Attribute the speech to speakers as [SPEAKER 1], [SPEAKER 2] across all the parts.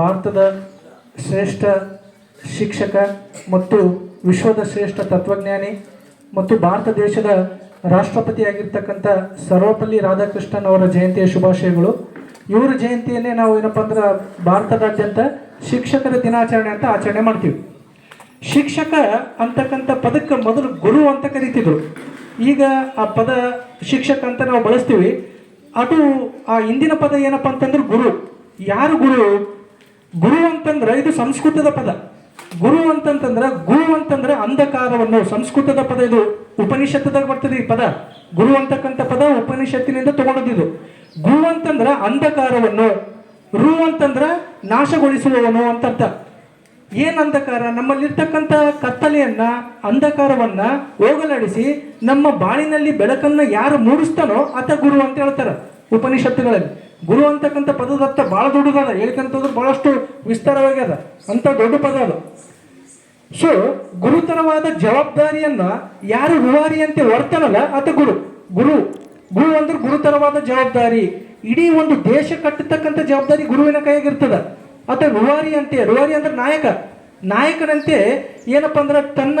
[SPEAKER 1] ಭಾರತದ ಶ್ರೇಷ್ಠ ಶಿಕ್ಷಕ ಮತ್ತು ವಿಶ್ವದ ಶ್ರೇಷ್ಠ ತತ್ವಜ್ಞಾನಿ ಮತ್ತು ಭಾರತ ದೇಶದ ರಾಷ್ಟ್ರಪತಿಯಾಗಿರ್ತಕ್ಕಂಥ ಸರ್ವಪಲ್ಲಿ ರಾಧಾಕೃಷ್ಣನ್ ಅವರ ಜಯಂತಿಯ ಶುಭಾಶಯಗಳು. ಇವರ ಜಯಂತಿಯನ್ನೇ ನಾವು ಏನಪ್ಪ ಅಂದ್ರೆ ಭಾರತದಾದ್ಯಂತ ಶಿಕ್ಷಕರ ದಿನಾಚರಣೆ ಅಂತ ಆಚರಣೆ ಮಾಡ್ತೀವಿ. ಶಿಕ್ಷಕ ಅಂತಕ್ಕಂಥ ಪದಕ್ಕೆ ಮೊದಲು ಗುರು ಅಂತ ಕರಿತಿದ್ರು. ಈಗ ಆ ಪದ ಶಿಕ್ಷಕ ಅಂತ ನಾವು ಬಳಸ್ತೀವಿ. ಅದು ಆ ಹಿಂದಿನ ಪದ ಏನಪ್ಪ ಅಂತಂದ್ರೆ ಗುರು. ಯಾರು ಗುರು? ಗುರು ಅಂತಂದ್ರೆ ಇದು ಸಂಸ್ಕೃತದ ಪದ. ಗುರು ಅಂತಂತಂದ್ರೆ ಗುರು ಅಂತಂದ್ರೆ ಅಂಧಕಾರವನ್ನು, ಸಂಸ್ಕೃತದ ಪದ ಇದು. ಉಪನಿಷತ್ತದಾಗ ಬರ್ತದೆ ಈ ಪದ. ಗುರು ಅಂತಕ್ಕಂಥ ಪದ ಉಪನಿಷತ್ತಿನಿಂದ ತಗೊಂಡದ್ದು. ಗು ಅಂತಂದ್ರೆ ಅಂಧಕಾರವನ್ನು, ರು ಅಂತಂದ್ರ ನಾಶಗೊಳಿಸುವವನು ಅಂತ ಅರ್ಥ ಏನ್ ಅಂಧಕಾರ? ನಮ್ಮಲ್ಲಿರ್ತಕ್ಕಂಥ ಕತ್ತಲೆಯನ್ನ, ಅಂಧಕಾರವನ್ನ ಹೋಗಲಾಡಿಸಿ ನಮ್ಮ ಬಾಳಿನಲ್ಲಿ ಬೆಳಕನ್ನ ಯಾರು ಮೂಡಿಸ್ತಾನೋ ಆತ ಗುರು ಅಂತ ಹೇಳ್ತಾರ ಉಪನಿಷತ್ತುಗಳಲ್ಲಿ. ಗುರು ಅಂತಕ್ಕಂಥ ಪದದ ಅರ್ಥ ಬಹಳ ದೊಡ್ಡದದ ಹೇಳ್ಕಂತಂದ್ರೆ ಬಹಳಷ್ಟು ವಿಸ್ತಾರವಾಗ್ಯದ ಅಂತ ದೊಡ್ಡ ಪದ ಅದು. ಸೊ ಗುರುತರವಾದ ಜವಾಬ್ದಾರಿಯನ್ನ ಯಾರು ವಿವಾರಿ ಅಂತ ಹೊರ್ತಾನಲ್ಲ ಆತ ಗುರು. ಗುರು. ಗುರು ಅಂದ್ರೆ ಗುರುತರವಾದ ಜವಾಬ್ದಾರಿ. ಇಡೀ ಒಂದು ದೇಶ ಕಟ್ಟತಕ್ಕಂಥ ಜವಾಬ್ದಾರಿ ಗುರುವಿನ ಕೈಯಾಗಿರ್ತದ. ಆತ ರುವಾರಿ ಅಂತೆ. ರೂವಾರಿ ಅಂದ್ರೆ ನಾಯಕ. ನಾಯಕನಂತೆ ಏನಪ್ಪ ಅಂದ್ರೆ ತನ್ನ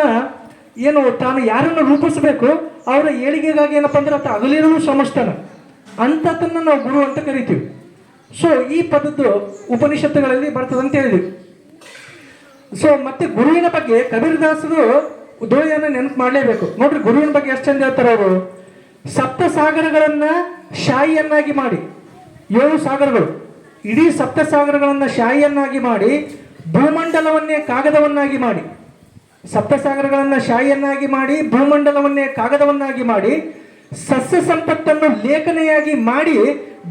[SPEAKER 1] ಏನು ತಾನು ಯಾರನ್ನು ರೂಪಿಸಬೇಕು, ಅವರ ಏಳಿಗೆಗಾಗಿ ಏನಪ್ಪ ಅಂದ್ರೆ ಆತ ಅಗಲಿರೂ ಶ್ರಮಿಸ್ತಾನ ಅಂಥದನ್ನ ನಾವು ಗುರು ಅಂತ ಕರಿತೀವಿ. ಸೊ ಈ ಪದದ್ದು ಉಪನಿಷತ್ತುಗಳಲ್ಲಿ ಬರ್ತದೆ ಅಂತ ಹೇಳಿದ್ವಿ. ಸೊ ಮತ್ತೆ ಗುರುವಿನ ಬಗ್ಗೆ ಕಬೀರದಾಸರು ದೋಯನ ನೆನಪು ಮಾಡಲೇಬೇಕು. ನೋಡ್ರಿ, ಗುರುವಿನ ಬಗ್ಗೆ ಎಷ್ಟು ಚಂದ ಹೇಳ್ತಾರೆ ಅವರು. ಸಪ್ತ ಸಾಗರಗಳನ್ನ ಶಾಯಿಯನ್ನಾಗಿ ಮಾಡಿ. ಏಳು ಸಾಗರಗಳು. ಇಡೀ ಸಪ್ತ ಸಾಗರಗಳನ್ನ ಶಾಯಿಯನ್ನಾಗಿ ಮಾಡಿ, ಭೂಮಂಡಲವನ್ನೇ ಕಾಗದವನ್ನಾಗಿ ಮಾಡಿ. ಸಪ್ತ ಸಾಗರಗಳನ್ನ ಶಾಯಿಯನ್ನಾಗಿ ಮಾಡಿ, ಭೂಮಂಡಲವನ್ನೇ ಕಾಗದವನ್ನಾಗಿ ಮಾಡಿ ಸಸ್ಯ ಸಂಪತ್ತನ್ನು ಲೇಖನೆಯಾಗಿ ಮಾಡಿ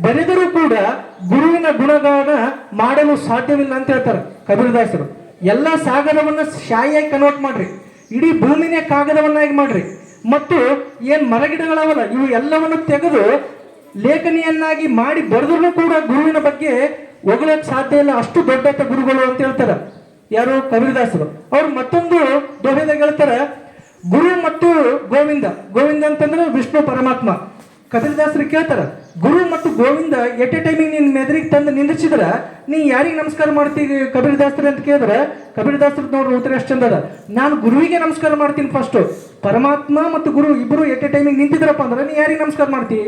[SPEAKER 1] ಬರೆದರೂ ಕೂಡ ಗುರುವಿನ ಗುಣಗಾನ ಮಾಡಲು ಸಾಧ್ಯವಿಲ್ಲ ಅಂತ ಹೇಳ್ತಾರೆ ಕಬೀರದಾಸರು. ಎಲ್ಲ ಸಾಗರವನ್ನ ಶಾಯಿಯಾಗಿ ಕನ್ವರ್ಟ್ ಮಾಡ್ರಿ. ಇಡೀ ಭೂಮಿನೇ ಕಾಗದವನ್ನಾಗಿ ಮಾಡ್ರಿ. ಮತ್ತು ಏನ್ ಮರಗಿಡಗಳವಲ್ಲ, ಇವು ಎಲ್ಲವನ್ನು ತೆಗೆದು ಲೇಖನಿಯನ್ನಾಗಿ ಮಾಡಿ ಬರೆದ್ರೂ ಕೂಡ ಗುರುವಿನ ಬಗ್ಗೆ ಹೊಗಳಕ್ ಸಾಧ್ಯ ಇಲ್ಲ. ಅಷ್ಟು ದೊಡ್ಡ ಗುರುಗಳು ಅಂತ ಹೇಳ್ತಾರೆ. ಯಾರು? ಕಬೀರದಾಸರು. ಅವ್ರು ಮತ್ತೊಂದು ದೊಡ್ಡದಾಗಿ ಹೇಳ್ತಾರೆ ಗುರು ಮತ್ತು ಗೋವಿಂದ. ಗೋವಿಂದ ಅಂತಂದ್ರೆ ವಿಷ್ಣು ಪರಮಾತ್ಮ. ಕಪಿಲದಾಸರು ಕೇಳ್ತಾರ, ಗುರು ಮತ್ತು ಗೋವಿಂದ ಎಟ್ ಎ ಟೈಮಿಗೆ ನಿನ್ನ ಮೆದರಿಗೆ ತಂದು ನಿಂದಿಸಿದ್ರ ನೀ ಯಾರಿಗೆ ನಮಸ್ಕಾರ ಮಾಡ್ತೀವಿ ಕಬೀರದಾಸರು ಅಂತ ಕೇಳಿದ್ರೆ ಕಬೀರದಾಸರು ನೋಡ್ರಿ ಉತ್ತರ ಎಷ್ಟು ಚಂದ ಅದ. ನಾನು ಗುರುವಿಗೆ ನಮಸ್ಕಾರ ಮಾಡ್ತೀನಿ ಫಸ್ಟ್ ಪರಮಾತ್ಮ ಮತ್ತು ಗುರು ಇಬ್ಬರು ಎಟ್ ಎ ಟೈಮಿಗೆ ನಿಂತಿದ್ರಪ್ಪ ಅಂದ್ರೆ ನೀ ಯಾರಿಗೆ ನಮಸ್ಕಾರ ಮಾಡ್ತೀವಿ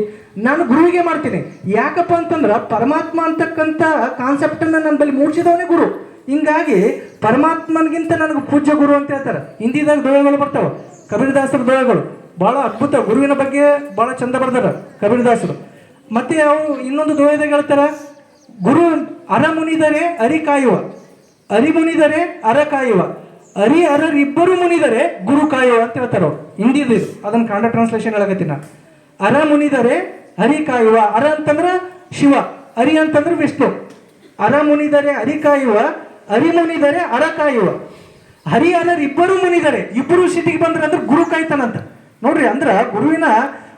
[SPEAKER 1] ನಾನು ಗುರುವಿಗೆ ಮಾಡ್ತೀನಿ. ಯಾಕಪ್ಪ ಅಂತಂದ್ರೆ ಪರಮಾತ್ಮ ಅಂತಕ್ಕಂಥ ಕಾನ್ಸೆಪ್ಟನ್ನು ನನ್ನ ಬಳಿ ಮೂಡಿಸಿದವನೇ ಗುರು. ಹಿಂಗಾಗಿ ಪರಮಾತ್ಮನಿಗಿಂತ ನನಗೆ ಪೂಜ್ಯ ಗುರು ಅಂತ ಹೇಳ್ತಾರೆ. ಹಿಂದಿದಾಗ ದೋಯಗಳು ಬರ್ತಾವೆ, ಕಬೀರದಾಸರ ದೋಯಗಳು ಬಹಳ ಅದ್ಭುತ, ಗುರುವಿನ ಬಗ್ಗೆ ಬಹಳ ಚಂದ ಬರ್ತಾರೆ ಕಬೀರದಾಸರು. ಮತ್ತೆ ಅವರು ಇನ್ನೊಂದು ದೋಯದಾಗ ಹೇಳ್ತಾರೆ, ಗುರು ಅರಮುನಿದರೆ ಅರಿ ಕಾಯುವ, ಅರಿ ಮುನಿದರೆ ಅರ ಕಾಯುವ, ಅರಿ ಅರರಿಬ್ಬರು ಮುನಿದರೆ ಗುರು ಕಾಯುವ ಅಂತ ಹೇಳ್ತಾರೆ ಅವ್ರು. ಹಿಂದಿದು ಅದನ್ನು ಕನ್ನಡ ಟ್ರಾನ್ಸ್ಲೇಷನ್ ಹೇಳಕತ್ತೀನಿ ನಾನು. ಅರ ಮುನಿದರೆ ಹರಿ ಕಾಯುವ, ಅರ ಅಂತಂದ್ರೆ ಶಿವ ಹರಿ ಅಂತಂದ್ರೆ ವಿಷ್ಣು. ಅರ ಮುನಿದರೆ ಹರಿ ಕಾಯುವ ಹರಿ ಮುನಿದರೆ ಅರ ಕಾಯುವ ಇಬ್ಬರು ಮುನಿದರೆ, ಇಬ್ಬರು ಸಿಟಿಗೆ ಬಂದ್ರೆ ಅಂದ್ರೆ ಗುರು ಕಾಯ್ತಾನಂತ. ನೋಡ್ರಿ, ಅಂದ್ರೆ ಗುರುವಿನ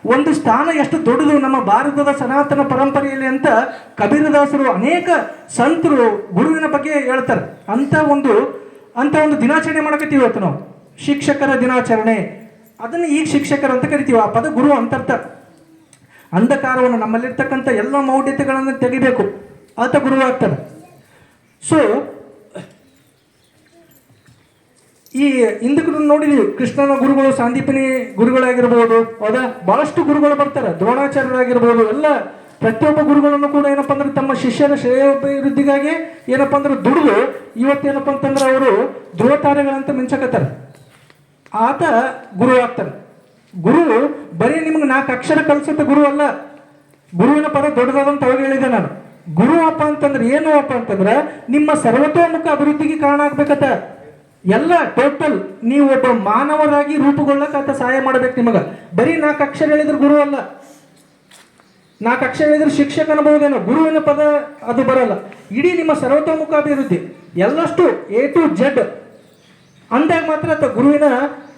[SPEAKER 1] ಒಂದು ಸ್ಥಾನ ಎಷ್ಟು ದೊಡ್ಡದು ನಮ್ಮ ಭಾರತದ ಸನಾತನ ಪರಂಪರೆಯಲ್ಲಿ ಅಂತ ಕಬೀರದಾಸರು ಅನೇಕ ಸಂತರು ಗುರುವಿನ ಬಗ್ಗೆ ಹೇಳ್ತಾರೆ. ಅಂತ ಒಂದು ಅಂತ ಒಂದು ದಿನಾಚರಣೆ ಮಾಡಕತ್ತೀವಿ ಇವತ್ತು ನಾವು. ಶಿಕ್ಷಕರ ದಿನಾಚರಣೆ. ಅದನ್ನು ಈಗ ಶಿಕ್ಷಕರು ಅಂತ ಕರಿತೀವಿ. ಆ ಪದ ಗುರು ಅಂತರ್ಥ. ಅಂಧಕಾರವನ್ನು ನಮ್ಮಲ್ಲಿರ್ತಕ್ಕಂಥ ಎಲ್ಲ ಮೌಢ್ಯತೆಗಳನ್ನು ತೆಗಿಬೇಕು. ಆತ ಗುರುವಾಗ್ತಾನೆ. ಸೊ ಈ ಹಿಂದಕ್ಕೆ ನೋಡಿದೀವಿ ಕೃಷ್ಣನ ಗುರುಗಳು, ಸಾಂದೀಪನಿ ಗುರುಗಳಾಗಿರ್ಬೋದು, ಹೌದಾ? ಬಹಳಷ್ಟು ಗುರುಗಳು ಬರ್ತಾರೆ, ದ್ರೋಣಾಚಾರ್ಯರಾಗಿರ್ಬೋದು, ಎಲ್ಲ ಪ್ರತಿಯೊಬ್ಬ ಗುರುಗಳನ್ನು ಕೂಡ ಏನಪ್ಪ ಅಂದ್ರೆ ತಮ್ಮ ಶಿಷ್ಯರ ಶ್ರೇಯೋಭಿವೃದ್ಧಿಗಾಗಿ ಏನಪ್ಪ ಅಂದ್ರೆ ದುಡಿದು ಇವತ್ತೇನಪ್ಪ ಅಂತಂದ್ರೆ ಅವರು ಧ್ರುವ ತಾರೆಗಳಂತ ಮಿಂಚಕತ್ತಾರೆ. ಆತ ಗುರು ಆಗ್ತಾನೆ ಗುರು ಬರೀ ನಿಮ್ಗೆ ನಾಲ್ಕು ಅಕ್ಷರ ಕಲಿಸುತ್ತೆ ಗುರು ಅಲ್ಲ. ಗುರುವಿನ ಪದ ದೊಡ್ಡದಾದಂತ ಅವಾಗ ಹೇಳಿದೆ ನಾನು. ಗುರು ಅಪ್ಪ ಅಂತಂದ್ರೆ ಏನು ಅಪ್ಪ ಅಂತಂದ್ರೆ ನಿಮ್ಮ ಸರ್ವತೋಮುಖ ಅಭಿವೃದ್ಧಿಗೆ ಕಾರಣ ಆಗ್ಬೇಕತ್ತ ಎಲ್ಲ ಟೋಟಲ್ ನೀವು ಒಬ್ಬ ಮಾನವರಾಗಿ ರೂಪುಗೊಳ್ಳಕ್ಕೆ ಆತ ಸಹಾಯ ಮಾಡ್ಬೇಕು ನಿಮಗೆ. ಬರೀ ನಾಲ್ಕು ಅಕ್ಷರ ಹೇಳಿದ್ರೆ ಗುರು ಅಲ್ಲ. ನಾಲ್ಕು ಅಕ್ಷರ ಹೇಳಿದ್ರೆ ಶಿಕ್ಷಕ ಅನ್ಬಹುದೇನೋ ಗುರುವಿನ ಪದ ಅದು ಬರಲ್ಲ. ಇಡೀ ನಿಮ್ಮ ಸರ್ವತೋಮುಖ ಅಭಿವೃದ್ಧಿ. ಎಲ್ಲಷ್ಟು ಎ ಟು ಜಡ್ ಅಂದಾಗ ಮಾತ್ರ ಆತ ಗುರುವಿನ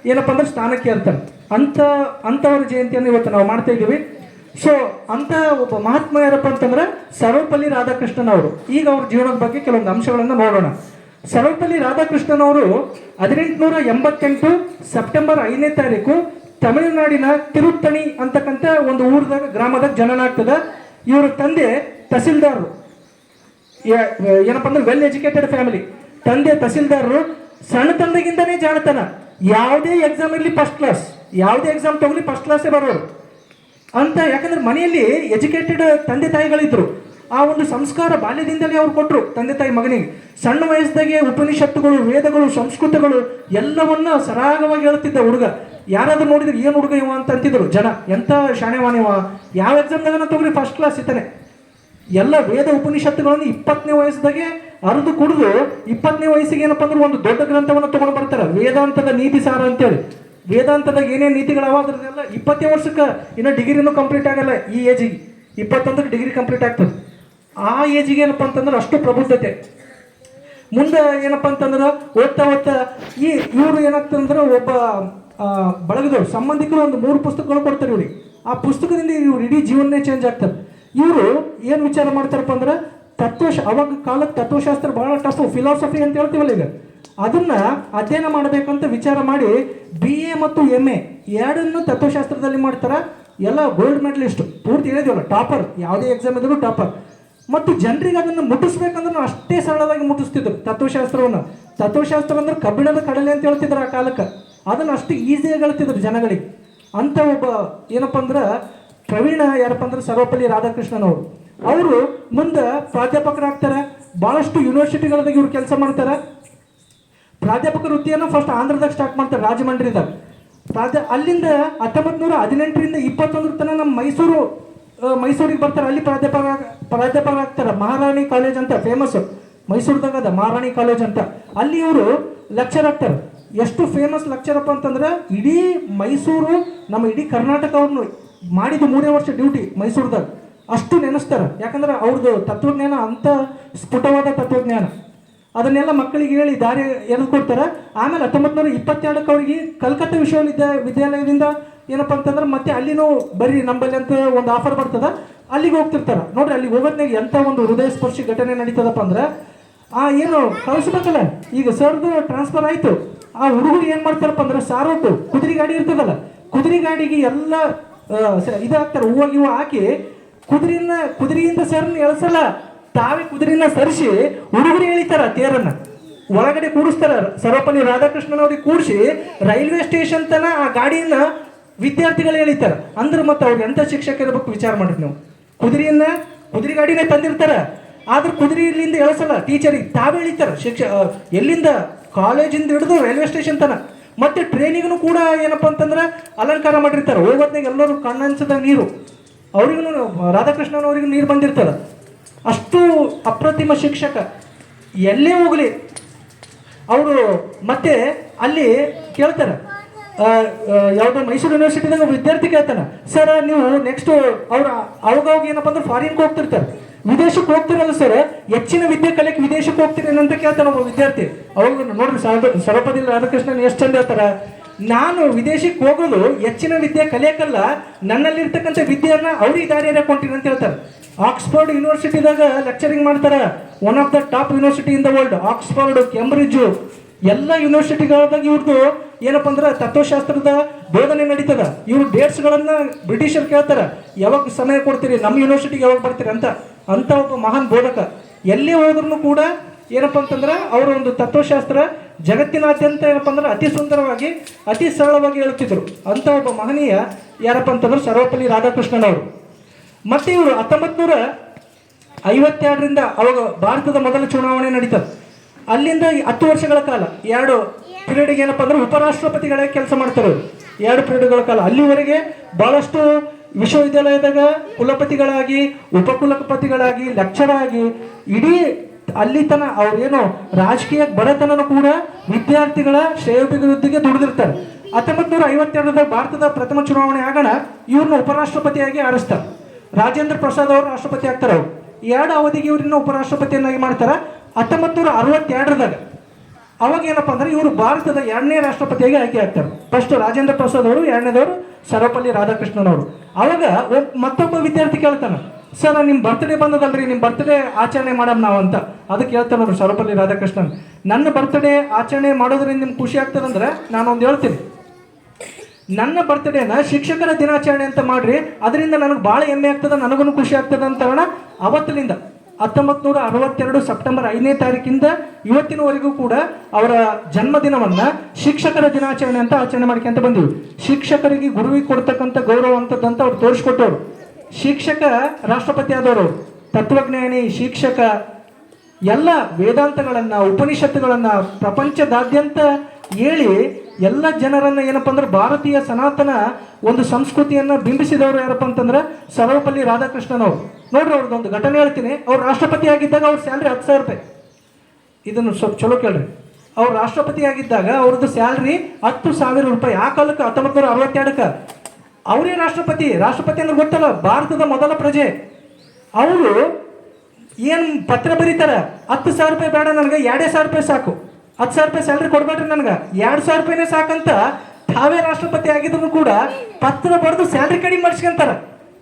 [SPEAKER 1] ಏನಪ್ಪ ಅಂದ್ರೆ ಸ್ಥಾನಕ್ಕೆ ಅರ್ಥ ಅಂತ ಅಂಥವ್ರ ಜಯಂತಿಯನ್ನು ಇವತ್ತು ನಾವು ಮಾಡ್ತಾ ಇದ್ದೀವಿ. ಸೊ ಅಂತ ಒಬ್ಬ ಮಹಾತ್ಮ ಯಾರಪ್ಪ ಅಂತಂದ್ರೆ ಸರ್ವಪಲ್ಲಿ ರಾಧಾಕೃಷ್ಣನ್ ಅವರು. ಈಗ ಅವ್ರ ಜೀವನದ ಬಗ್ಗೆ ಕೆಲವೊಂದು ಅಂಶಗಳನ್ನು ನೋಡೋಣ. ಸರ್ವಪಲ್ಲಿ ರಾಧಾಕೃಷ್ಣನ್ ಅವರು ಹದಿನೆಂಟುನೂರ ಎಂಬತ್ತೆಂಟು ಸೆಪ್ಟೆಂಬರ್ ಐದನೇ ತಾರೀಕು ತಮಿಳುನಾಡಿನ ತಿರುತ್ತಣಿ ಅಂತಕ್ಕಂಥ ಒಂದು ಊರದಾಗ, ಗ್ರಾಮದಾಗ ಜನನಾಗ್ತದ ಇವರ ತಂದೆ ತಹಸೀಲ್ದಾರರು. ಏನಪ್ಪ ಅಂದ್ರೆ ವೆಲ್ ಎಜುಕೇಟೆಡ್ ಫ್ಯಾಮಿಲಿ ತಂದೆ ತಹಸೀಲ್ದಾರರು ಸಣ್ಣ ತಂದೆಗಿಂತನೇ ಜಾಣತನ. ಯಾವುದೇ ಎಕ್ಸಾಮ್ ಇರಲಿ ಫಸ್ಟ್ ಕ್ಲಾಸ್ ಯಾವುದೇ ಎಕ್ಸಾಮ್ ತಗೊಳ್ಳಿ ಫಸ್ಟ್ ಕ್ಲಾಸೇ ಬರೋರು. ಅಂತ ಯಾಕಂದ್ರೆ ಮನೆಯಲ್ಲಿ ಎಜುಕೇಟೆಡ್ ತಂದೆ ತಾಯಿಗಳಿದ್ರು. ಆ ಒಂದು ಸಂಸ್ಕಾರ ಬಾಲ್ಯದಿಂದಲೇ ಅವ್ರು ಕೊಟ್ಟರು ತಂದೆ ತಾಯಿ ಮಗನಿಗೆ. ಸಣ್ಣ ವಯಸ್ಸದಾಗೆ ಉಪನಿಷತ್ತುಗಳು, ವೇದಗಳು, ಸಂಸ್ಕೃತಗಳು ಎಲ್ಲವನ್ನ ಸರಾಗವಾಗಿ ಹೇಳ್ತಿದ್ದ ಹುಡುಗ. ಯಾರಾದ್ರೂ ನೋಡಿದ್ರೆ ಏನು ಹುಡುಗ ಇವ ಅಂತ ಅಂತಿದ್ರು ಜನ. ಎಂಥ ಶಾಣೆವಾನ ಇವ? ಯಾವ ಎಕ್ಸಾಮ್ದಾಗ ತಗೊಳ್ಳಿ ಫಸ್ಟ್ ಕ್ಲಾಸ್ ಇತ್ತಾನೆ ಎಲ್ಲ ವೇದ ಉಪನಿಷತ್ತುಗಳನ್ನು ಇಪ್ಪತ್ತನೇ ವಯಸ್ಸದಾಗೆ ಅರ್ದು ಕುಡಿದು ಇಪ್ಪತ್ತನೇ ವಯಸ್ಸಿಗೆ ಏನಪ್ಪ ಅಂದ್ರೆ ಒಂದು ದೊಡ್ಡ ಗ್ರಂಥವನ್ನು ತಗೊಂಡು ಬರ್ತಾರೆ. ವೇದಾಂತದ ನೀತಿ ಸಾರ ಅಂತೇಳಿ. ವೇದಾಂತದಾಗ ಏನೇನು ನೀತಿಗಳವ ಅದ್ರದ್ದೆಲ್ಲ ಇಪ್ಪತ್ತೇ ವರ್ಷಕ್ಕೆ ಇನ್ನೂ ಡಿಗ್ರಿನೂ ಕಂಪ್ಲೀಟ್ ಆಗಲ್ಲ ಈ ಏಜಿಗೆ ಇಪ್ಪತ್ತೊಂದಕ್ಕೆ ಡಿಗ್ರಿ ಕಂಪ್ಲೀಟ್ ಆಗ್ತದೆ. ಆ ಏಜಿಗೆ ಏನಪ್ಪ ಅಂತಂದ್ರೆ ಅಷ್ಟು ಪ್ರಬುದ್ಧತೆ. ಮುಂದೆ ಏನಪ್ಪ ಅಂತಂದ್ರೆ ಓದ್ತಾ ಓದ್ತಾ ಈ ಇವರು ಏನಾಗ್ತಂದ್ರೆ ಒಬ್ಬ ಬಳಗದವ್ರು, ಸಂಬಂಧಿಕರು ಒಂದು ಮೂರು ಪುಸ್ತಕಗಳು ಕೊಡ್ತಾರೆ ಇವ್ರಿಗೆ. ಆ ಪುಸ್ತಕದಿಂದ ಇವ್ರು ಇಡೀ ಜೀವನನೇ ಚೇಂಜ್ ಆಗ್ತಾರೆ. ಇವರು ಏನು ವಿಚಾರ ಮಾಡ್ತಾರಪ್ಪ ಅಂದ್ರೆ ತತ್ವಶ, ಅವಾಗ ಕಾಲಕ್ಕೆ ತತ್ವಶಾಸ್ತ್ರ ಬಹಳ ಟಫ್ ಫಿಲಾಸಫಿ ಅಂತ ಹೇಳ್ತೀವಲ್ಲ ಈಗ. ಅದನ್ನ ಅಧ್ಯಯನ ಮಾಡಬೇಕಂತ ವಿಚಾರ ಮಾಡಿ ಬಿ ಎ ಮತ್ತು ಎಂ ಎ ಎರಡನ್ನು ತತ್ವಶಾಸ್ತ್ರದಲ್ಲಿ ಮಾಡ್ತಾರ. ಎಲ್ಲ ಗೋಲ್ಡ್ ಮೆಡಲಿಸ್ಟ್ ಪೂರ್ತಿ ಹೇಳಿದ್ವಲ್ಲ ಟಾಪರ್ ಯಾವುದೇ ಎಕ್ಸಾಮ್ ಇದ್ರೂ ಟಾಪರ್ ಮತ್ತು ಜನರಿಗೆ ಅದನ್ನು ಮುಟ್ಟಿಸ್ಬೇಕಂದ್ರೆ ಅಷ್ಟೇ ಸರಳವಾಗಿ ಮುಟ್ಟಿಸ್ತಿದ್ರು. ತತ್ವಶಾಸ್ತ್ರವನ್ನು. ತತ್ವಶಾಸ್ತ್ರ ಅಂದ್ರೆ ಕಬ್ಬಿಣದ ಕಡಲೆ ಅಂತ ಹೇಳ್ತಿದ್ರು ಆ ಕಾಲಕ್ಕೆ. ಅದನ್ನು ಅಷ್ಟು ಈಸಿಯಾಗಿ ಹೇಳ್ತಿದ್ರು ಜನಗಳಿಗೆ. ಅಂತ ಒಬ್ಬ ಏನಪ್ಪ ಅಂದ್ರೆ ಪ್ರವೀಣ ಯಾರಪ್ಪ ಅಂದ್ರೆ ಸರ್ವಪಲ್ಲಿ ರಾಧಾಕೃಷ್ಣನ್ ಅವರು. ಅವರು ಮುಂದೆ ಪ್ರಾಧ್ಯಾಪಕರಾಗ್ತಾರೆ ಭಾಳಷ್ಟು ಯೂನಿವರ್ಸಿಟಿಗಳದಾಗ ಇವ್ರು ಕೆಲಸ ಮಾಡ್ತಾರೆ. ಪ್ರಾಧ್ಯಾಪಕ ವೃತ್ತಿಯನ್ನು ಫಸ್ಟ್ ಆಂಧ್ರದಾಗ ಸ್ಟಾರ್ಟ್ ಮಾಡ್ತಾರೆ. ರಾಜಮಂಡ್ರಿದಾಗ. ಪ್ರಾಧ್ಯ ಅಲ್ಲಿಂದ ಹತ್ತೊಂಬತ್ತು ನೂರ ಹದಿನೆಂಟರಿಂದ ಇಪ್ಪತ್ತೊಂದರ ತನಕ ನಮ್ಮ ಮೈಸೂರು ಮೈಸೂರಿಗೆ ಬರ್ತಾರೆ. ಅಲ್ಲಿ ಪ್ರಾಧ್ಯಾಪಕ, ಪ್ರಾಧ್ಯಾಪಕರಾಗ್ತಾರೆ. ಮಹಾರಾಣಿ ಕಾಲೇಜ್ ಅಂತ ಫೇಮಸ್ ಮೈಸೂರ್ದಾಗ ಅದ ಮಹಾರಾಣಿ ಕಾಲೇಜ್ ಅಂತ. ಅಲ್ಲಿ ಇವರು ಲೆಕ್ಚರ್ ಆಗ್ತಾರೆ ಎಷ್ಟು ಫೇಮಸ್ ಲೆಕ್ಚರ್ ಅಂತಂದ್ರೆ, ಇಡೀ ಮೈಸೂರು, ನಮ್ಮ ಇಡೀ ಕರ್ನಾಟಕ ಅವ್ರನ್ನು ಮಾಡಿದ ಮೂರೇ ವರ್ಷ ಡ್ಯೂಟಿ ಮೈಸೂರದಾಗ. ಅಷ್ಟು ನೆನೆಸ್ತಾರೆ. ಯಾಕಂದ್ರೆ ಅವ್ರದ್ದು ತತ್ವಜ್ಞಾನ ಅಂತ ಸ್ಫುಟವಾದ ತತ್ವಜ್ಞಾನ. ಅದನ್ನೆಲ್ಲ ಮಕ್ಕಳಿಗೆ ಹೇಳಿ ದಾರಿ ಎರೆದು ಕೊಡ್ತಾರೆ. ಆಮೇಲೆ ಹತ್ತೊಂಬತ್ತು ನೂರ ಇಪ್ಪತ್ತೆರಡಕ್ಕೆ ಅವ್ರಿಗೆ ಕಲ್ಕತ್ತಾ ವಿಶ್ವವಿದ್ಯಾ ವಿದ್ಯಾಲಯದಿಂದ ಏನಪ್ಪ ಅಂತಂದ್ರೆ ಮತ್ತೆ ಅಲ್ಲಿನೂ ಬರ್ರಿ ನಂಬಲ್ಲಿ ಅಂತ ಒಂದು ಆಫರ್ ಬರ್ತದ, ಅಲ್ಲಿಗೆ ಹೋಗ್ತಿರ್ತಾರೆ. ನೋಡ್ರಿ ಅಲ್ಲಿಗೆ ಹೋಗೋದ್ನಾಗ ಎಂಥ ಒಂದು ಹೃದಯ ಸ್ಪರ್ಶಿ ಘಟನೆ ನಡೀತದಪ್ಪ ಅಂದ್ರೆ, ಆ ಏನು ಕಳಿಸ್ಬೇಕಲ್ಲ ಈಗ ಸರ್ದು ಟ್ರಾನ್ಸ್ಫರ್ ಆಯಿತು. ಆ ಹುಡುಗರು ಏನು ಮಾಡ್ತಾರಪ್ಪ ಅಂದ್ರೆ ಸಾರೋದು ಕುದುರೆ ಗಾಡಿ ಇರ್ತದಲ್ಲ, ಕುದುರೆ ಗಾಡಿಗೆ ಎಲ್ಲ ಇದಾಗ್ತಾರೆ. ಹೂವು ಇವು ಹಾಕಿ ಕುದುರೆಯನ್ನ, ಕುದುರೆಯಿಂದ ಸರ್ನ ಎಳ್ಸಲ್ಲ. ತಾವೇ ಕುದುರೆನ ಸರಿಸಿ ಹುಡುಗರು ಎಳಿತಾರ ತೇರನ್ನ. ಒಳಗಡೆ ಕೂಡಿಸ್ತಾರ. ಸರ್ವಪಲ್ಲಿ ರಾಧಾಕೃಷ್ಣನ್ ಅವ್ರಿಗೆ ಕೂಡಿಸಿ ರೈಲ್ವೆ ಸ್ಟೇಷನ್ ತನ ಆ ಗಾಡಿಯನ್ನ ವಿದ್ಯಾರ್ಥಿಗಳು ಎಳಿತಾರೆ. ಅಂದ್ರೆ ಮತ್ತೆ ಅವ್ರಿಗೆ ಎಂಥ ಶಿಕ್ಷಕ ಇರಬೇಕು ವಿಚಾರ ಮಾಡ್ರಿ ನೀವು? ಕುದುರೆಯನ್ನ ಕುದುರೆ ಗಾಡಿನೇ ತಂದಿರ್ತಾರ. ಆದ್ರೆ ಕುದುರೆ ಇಲ್ಲಿಂದ ಎಳಸಲ್ಲ. ಟೀಚರಿಗೆ ತಾವೇ ಎಳಿತಾರೆ. ಶಿಕ್ಷ ಎಲ್ಲಿಂದ? ಕಾಲೇಜಿಂದ ಹಿಡಿದು ರೈಲ್ವೆ ಸ್ಟೇಷನ್ ತನ ಮತ್ತೆ ಟ್ರೈನಿಗೂ ಕೂಡ ಏನಪ್ಪ ಅಂತಂದ್ರೆ ಅಲಂಕಾರ ಮಾಡಿರ್ತಾರೆ. ಹೋಗೋದ್ನಾಗ ಎಲ್ಲರೂ ಕಣ್ಣನ್ಸದ ನೀರು. ಅವ್ರಿಗೂ ರಾಧಾಕೃಷ್ಣನ್ ಅವ್ರಿಗೂ ನೀರು ಬಂದಿರ್ತಾರೆ ಅಷ್ಟು ಅಪ್ರತಿಮ ಶಿಕ್ಷಕ. ಎಲ್ಲೇ ಹೋಗಲಿ, ಅವರು ಮತ್ತೆ ಅಲ್ಲಿ ಕೇಳ್ತಾರೆ. ಯಾವುದೋ ಮೈಸೂರು ಯೂನಿವರ್ಸಿಟಿದಾಗ ವಿದ್ಯಾರ್ಥಿ ಕೇಳ್ತಾನೆ, ಸರ್, ನೀವು ನೆಕ್ಸ್ಟ್ ಅವ್ರ ಅವಾಗ ಅವಾಗ ಏನಪ್ಪ ಅಂದ್ರೆ ಫಾರಿನ್ಗೆ ಹೋಗ್ತಿರ್ತಾರೆ. ವಿದೇಶಕ್ಕೆ ಹೋಗ್ತಿರಲ್ಲ ಸರ್ ಹೆಚ್ಚಿನ ವಿದ್ಯೆ ಕಲಿಯಕ್ಕೆ ವಿದೇಶಕ್ಕೆ ಹೋಗ್ತೀನಿ ಅಂತ ಕೇಳ್ತಾನೆ ಒಬ್ಬ ವಿದ್ಯಾರ್ಥಿ. ಅವಾಗ ನೋಡ್ರಿ ಸರ್ ಸರ್ವಪದಿ ರಾಧಾಕೃಷ್ಣನ್ ಎಷ್ಟು ಚಂದ ಹೇಳ್ತಾರ. ನಾನು ವಿದೇಶಕ್ಕೆ ಹೋಗೋದು ಹೆಚ್ಚಿನ ವಿದ್ಯೆ ಕಲಿಯಕ್ಕಲ್ಲ ನನ್ನಲ್ಲಿರ್ತಕ್ಕಂಥ ವಿದ್ಯೆಯನ್ನ ಅವ್ರಿಗೆ ದಾರಿ ಕೊಂತೀನಿ ಅಂತ ಹೇಳ್ತಾರೆ. ಆಕ್ಸ್ಫರ್ಡ್ ಯೂನಿವರ್ಸಿಟಿದಾಗ ಲೆಕ್ಚರಿಂಗ್ ಮಾಡ್ತಾರೆ. One of the top university in the world Oxford Cambridge ಎಲ್ಲ ಯೂನಿವರ್ಸಿಟಿಗಳಾದಾಗ ಇವ್ರದ್ದು ಏನಪ್ಪ ಅಂದ್ರೆ ತತ್ವಶಾಸ್ತ್ರದ ಬೋಧನೆ ನಡೀತದ. ಇವ್ರು ಡೇಟ್ಸ್ಗಳನ್ನ ಬ್ರಿಟಿಷರು ಕೇಳ್ತಾರೆ, ಯಾವಾಗ ಸಮಯ ಕೊಡ್ತೀರಿ, ನಮ್ಮ ಯೂನಿವರ್ಸಿಟಿಗೆ ಯಾವಾಗ ಬರ್ತೀರಿ ಅಂತ. ಅಂತ ಒಬ್ಬ ಮಹಾನ್ ಬೋಧಕ. ಎಲ್ಲಿ ಹೋದ್ರೂ ಕೂಡ ಏನಪ್ಪ ಅಂತಂದ್ರೆ ಅವರ ಒಂದು ತತ್ವಶಾಸ್ತ್ರ ಜಗತ್ತಿನಾದ್ಯಂತ ಏನಪ್ಪ ಅಂದ್ರೆ ಅತಿ ಸುಂದರವಾಗಿ, ಅತಿ ಸರಳವಾಗಿ ಹೇಳುತ್ತಿದ್ರು. ಅಂತ ಒಬ್ಬ ಮಹನೀಯ ಯಾರಪ್ಪ ಅಂತಂದ್ರೆ ಸರ್ವಪಲ್ಲಿ ರಾಧಾಕೃಷ್ಣನ್ ಅವರು ಮತ್ತೆ ಇವರು ಹತ್ತೊಂಬತ್ತು ನೂರ ಐವತ್ತೆರಡರಿಂದ ಅವಾಗ ಭಾರತದ ಮೊದಲ ಚುನಾವಣೆ ನಡೀತದೆ. ಅಲ್ಲಿಂದ ಹತ್ತು ವರ್ಷಗಳ ಕಾಲ, ಎರಡು ಪೀರಿಯಡ್ಗೆ ಏನಪ್ಪ ಅಂದ್ರೆ ಉಪರಾಷ್ಟ್ರಪತಿಗಳೇ ಕೆಲಸ ಮಾಡ್ತಾರೆ. ಎರಡು ಪೀರಿಯಡ್ಗಳ ಕಾಲ. ಅಲ್ಲಿವರೆಗೆ ಬಹಳಷ್ಟು ವಿಶ್ವವಿದ್ಯಾಲಯದಾಗ ಕುಲಪತಿಗಳಾಗಿ, ಉಪಕುಲಪತಿಗಳಾಗಿ ಲೆಕ್ಚರ್ ಆಗಿ, ಇಡೀ ಅಲ್ಲಿ ತನ ಅವ್ರೇನು ರಾಜಕೀಯ ಬಡತನ ಕೂಡ ವಿದ್ಯಾರ್ಥಿಗಳ ಶ್ರೇಯೋಭಿವೃದ್ಧಿಗೆ ದುಡಿದಿರ್ತಾರೆ. ಹತ್ತೊಂಬತ್ತು ನೂರ ಐವತ್ತೆರಡರ ಭಾರತದ ಪ್ರಥಮ ಚುನಾವಣೆ ಆಗೋಣ ಇವ್ರನ್ನ ಉಪರಾಷ್ಟ್ರಪತಿಯಾಗಿ ಆರಿಸ್ತಾರೆ. ರಾಜೇಂದ್ರ ಪ್ರಸಾದ್ ಅವರು ರಾಷ್ಟ್ರಪತಿ ಆಗ್ತಾರೆ ಅವರು. ಎರಡು ಅವಧಿಗೆ ಇವ್ರನ್ನ ಉಪರಾಷ್ಟ್ರಪತಿಯನ್ನಾಗಿ ಮಾಡ್ತಾರೆ. ಹತ್ತೊಂಬತ್ತು ನೂರ ಅರವತ್ತೆರಡರದಾಗ ಅವಾಗ ಏನಪ್ಪ ಅಂದ್ರೆ ಇವರು ಭಾರತದ ಎರಡನೇ ರಾಷ್ಟ್ರಪತಿಯಾಗಿ ಆಯ್ಕೆ ಆಗ್ತಾರೆ. ಫಸ್ಟ್ ರಾಜೇಂದ್ರ ಪ್ರಸಾದ್ ಅವರು, ಎರಡನೇದವರು ಸರ್ವಪಲ್ಲಿ ರಾಧಾಕೃಷ್ಣನ್ ಅವರು ಅವಾಗ ಮತ್ತೊಬ್ಬ ವಿದ್ಯಾರ್ಥಿ ಕೇಳ್ತಾನೆ, ಸರ್ ನಿಮ್ಮ ಬರ್ತ್ಡೇ ಬಂದದಲ್ರಿ ನಿಮ್ಮ ಬರ್ತ್ಡೇ ಆಚರಣೆ ಮಾಡಮ್ ನಾವು ಅಂತ ಅದಕ್ಕೆ ಹೇಳ್ತಾನೆ ನೋಡ್ರಿ ಸರ್ವಪಲ್ಲಿ ರಾಧಾಕೃಷ್ಣನ್, ನನ್ನ ಬರ್ತ್ಡೇ ಆಚರಣೆ ಮಾಡೋದ್ರಿಂದ ನಿಮ್ಗೆ ಖುಷಿ ಆಗ್ತದಂದ್ರೆ ನಾನು ಒಂದು ಹೇಳ್ತೀನಿ. ನನ್ನ ಬರ್ತ್ಡೇನ ಶಿಕ್ಷಕರ ದಿನಾಚರಣೆ ಅಂತ ಮಾಡ್ರಿ, ಅದರಿಂದ ನನಗೆ ಭಾಳ ಹೆಮ್ಮೆ ಆಗ್ತದೆ ನನಗೂ ಖುಷಿ ಆಗ್ತದ ಅಂತ ಅವತ್ತಿನಿಂದ ಹತ್ತೊಂಬತ್ತು ನೂರ ಅರವತ್ತೆರಡು ಸೆಪ್ಟೆಂಬರ್ ಐದನೇ ತಾರೀಕಿಂದ ಇವತ್ತಿನವರೆಗೂ ಕೂಡ ಅವರ ಜನ್ಮದಿನವನ್ನ ಶಿಕ್ಷಕರ ದಿನಾಚರಣೆ ಅಂತ ಆಚರಣೆ ಮಾಡ್ಕೊಂತ ಬಂದಿವಿ. ಶಿಕ್ಷಕರಿಗೆ ಗುರುವಿಗೆ ಕೊಡ್ತಕ್ಕಂಥ ಗೌರವ ಅಂತದ್ದಂತ ಅವ್ರು ತೋರಿಸ್ಕೊಟ್ಟವ್ರು. ಶಿಕ್ಷಕ ರಾಷ್ಟ್ರಪತಿ ಆದವರು, ತತ್ವಜ್ಞಾನಿ, ಶಿಕ್ಷಕ, ಎಲ್ಲ ವೇದಾಂತಗಳನ್ನ, ಉಪನಿಷತ್ತುಗಳನ್ನ ಪ್ರಪಂಚದಾದ್ಯಂತ ಹೇಳಿ ಎಲ್ಲ ಜನರನ್ನ ಏನಪ್ಪ ಅಂದ್ರೆ ಭಾರತೀಯ ಸನಾತನ ಒಂದು ಸಂಸ್ಕೃತಿಯನ್ನ ಬಿಂಬಿಸಿದವರು ಯಾರಪ್ಪ ಅಂತಂದ್ರೆ ಸರ್ವಪಲ್ಲಿ ರಾಧಾಕೃಷ್ಣನವರು ನೋಡ್ರಿ ಅವ್ರದ್ದೊಂದು ಘಟನೆ ಹೇಳ್ತೀನಿ. ಅವ್ರು ರಾಷ್ಟ್ರಪತಿ ಆಗಿದ್ದಾಗ ಅವ್ರ ಸ್ಯಾಲ್ರಿ ಹತ್ತು ಸಾವಿರ ರೂಪಾಯಿ. ಇದನ್ನು ಸ್ವಲ್ಪ ಚಲೋ ಕೇಳ್ರಿ. ಅವ್ರು ರಾಷ್ಟ್ರಪತಿ ಆಗಿದ್ದಾಗ ಅವ್ರದ್ದು ಸ್ಯಾಲ್ರಿ ಹತ್ತು ಸಾವಿರ ರೂಪಾಯಿ. ಆ ಕಾಲಕ್ಕೆ ಹತ್ತೊಂಬತ್ತು ನೂರ ಅರವತ್ತೆರಡಕ್ಕೆ. ಅವರೇ ರಾಷ್ಟ್ರಪತಿ. ರಾಷ್ಟ್ರಪತಿ ಅಂದ್ರೆ ಗೊತ್ತಲ್ಲ, ಭಾರತದ ಮೊದಲ ಪ್ರಜೆ. ಅವರು ಏನು ಪತ್ರ ಬರೀತಾರೆ? ಹತ್ತು ಸಾವಿರ ರೂಪಾಯಿ ಬೇಡ ನನಗೆ, ಎರಡೇ ಸಾವಿರ ರೂಪಾಯಿ ಸಾಕು. ಹತ್ತು ಸಾವಿರ ರೂಪಾಯಿ ಸ್ಯಾಲ್ರಿ ಕೊಡ್ಬೇಡ್ರಿ ನನಗೆ. ಎರಡು ಸಾವಿರ ರೂಪಾಯಿನೇ ಸಾಕಂತ ತಾವೇ ರಾಷ್ಟ್ರಪತಿ ಆಗಿದ್ರು ಕೂಡ ಪತ್ರ ಬರೆದು ಸ್ಯಾಲ್ರಿ ಕಡಿಮೆ ಮಾಡಿಸ್ಕೊಂತಾರ.